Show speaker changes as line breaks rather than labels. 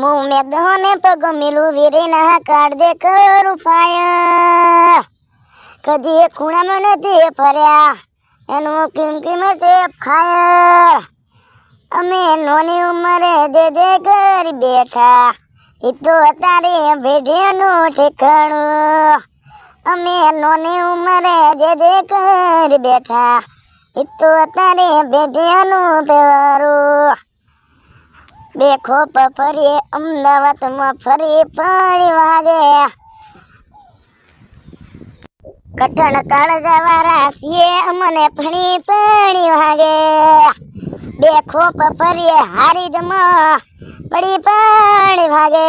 મું મેદહોને પગ મિલું વીરીના કાઢજે કરું ફાયર કદી એ ખૂણામાં નથી ફર્યા, એનું કિમકીમ છે ફાયર અમે નોની ઉંમરે જે જે ઘર બેઠા એ તો તારે ભેઢિયાનું ઠેકાણું. અમે નોની ઉંમરે જે જે ઘર બેઠા એ તો તારે ભેઢિયાનું પહેવારું બે ખોપ ફરી અમદાવાદમાં ફરી પાણી વાગે. કઠણ કાળજા વાળા છીએ, અમને ફણી પાણી વાગે. ખોપ ફરીએ, હારી જમા, પડી પાણી વાગે.